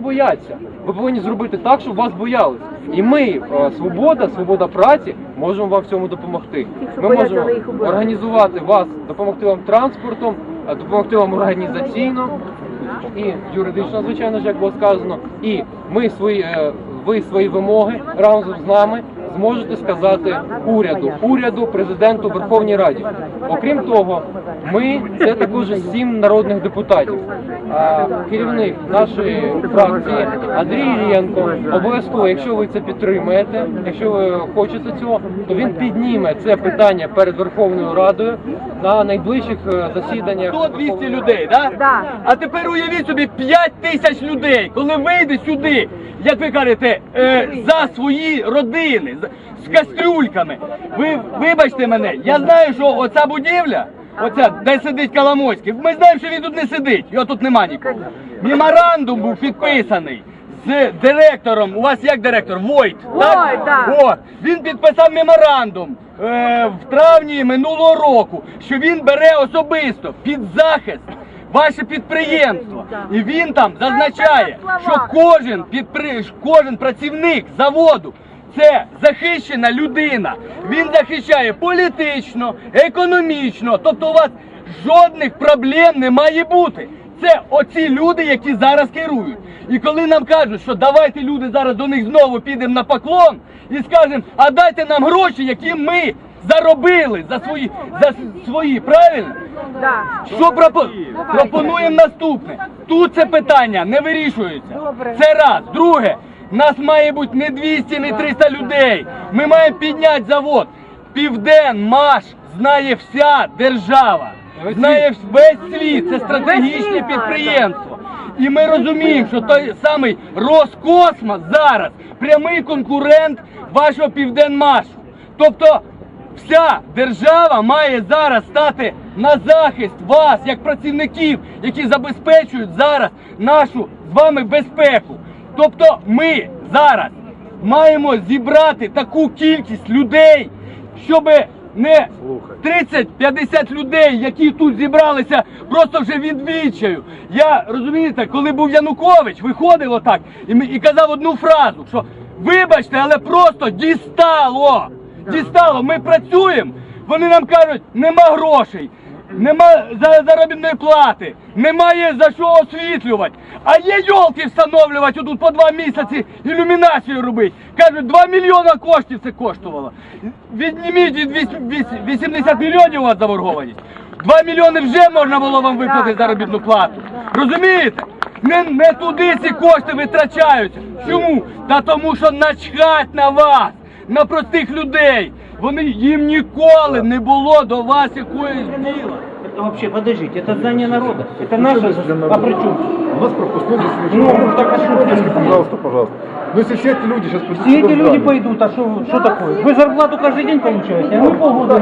бояться. Ви повинні зробити так, щоб вас боялись. І ми, е, свобода, свобода праці, можемо вам в цьому допомогти. Ми можемо організувати вас, допомогти вам транспортом, е, допомогти вам організаційно і юридично, звичайно ж, як було сказано. І ми свої, е, ви свої вимоги разом з нами зможете сказати уряду, уряду, президенту, Верховній Раді. Окрім того, ми це також сім народних депутатів. А керівник нашої фракції Андрій Іллєнко обов'язково, якщо ви це підтримаєте, якщо ви хочете цього, то він підніме це питання перед Верховною Радою на найближчих е, засіданнях. 100-200 людей, да? Да. А тепер уявіть собі 5 тисяч людей, коли вийде сюди, як ви кажете, е, за свої родини, з, з кастрюльками. Ви вибачте мене, я знаю, що оця будівля, оця, де сидить Коломойський, ми знаємо, що він тут не сидить, його тут нема нікого. Меморандум був підписаний. З директором, у вас як директор? Войт, так? Войт, да. О, він підписав меморандум е, в травні минулого року, що він бере особисто під захист ваше підприємство. І він там зазначає, що кожен підпри... кожен працівник заводу це захищена людина. Він захищає політично, економічно. Тобто у вас жодних проблем не має бути. Це оці люди, які зараз керують. І коли нам кажуть, що давайте люди зараз до них знову підемо на поклон і скажемо, а дайте нам гроші, які ми заробили за свої за свої, правильно? Да. Що пропо... пропонуємо наступне? Тут це питання не вирішується. Добре. Це раз. Друге, нас має бути не 200, не 300 людей. Ми маємо підняти завод. Південмаш знає вся держава. Знає весь світ. Це стратегічне підприємство. І ми розуміємо, що той самий Роскосмос зараз прямий конкурент вашого Південмашу. Тобто Вся держава має зараз стати на захист вас, як працівників, які забезпечують зараз нашу з вами безпеку. Тобто ми зараз маємо зібрати таку кількість людей, щоб не 30-50 людей, які тут зібралися, просто вже від відчаю. Я розумієте, коли був Янукович, виходив отак і, і казав одну фразу, що вибачте, але просто дістало. Дістало, ми працюємо. Вони нам кажуть, нема грошей, нема заробітної плати, немає за що освітлювати. А є йолки встановлювати отут по два місяці ілюмінацію робити. Кажуть, 2 мільйона коштів це коштувало. Відніміть від вісь- вісь- 80 мільйонів у вас заборгованість. 2 мільйони вже можна було вам виплатити заробітну плату. Розумієте? Не, не туди ці кошти витрачаються. Чому? Та тому, що начхать на вас на простих людей. Вони їм ніколи не було до вас якоїсь діла. Это вообще, подождите, это здание народа. Это наше, а при чем? У нас пропускной здесь Ну, так а что Если, здесь? пожалуйста, пожалуйста. Ну, если все эти люди сейчас Все эти люди пойдут, а что, что такое? Вы зарплату каждый день получаете, а мы полгода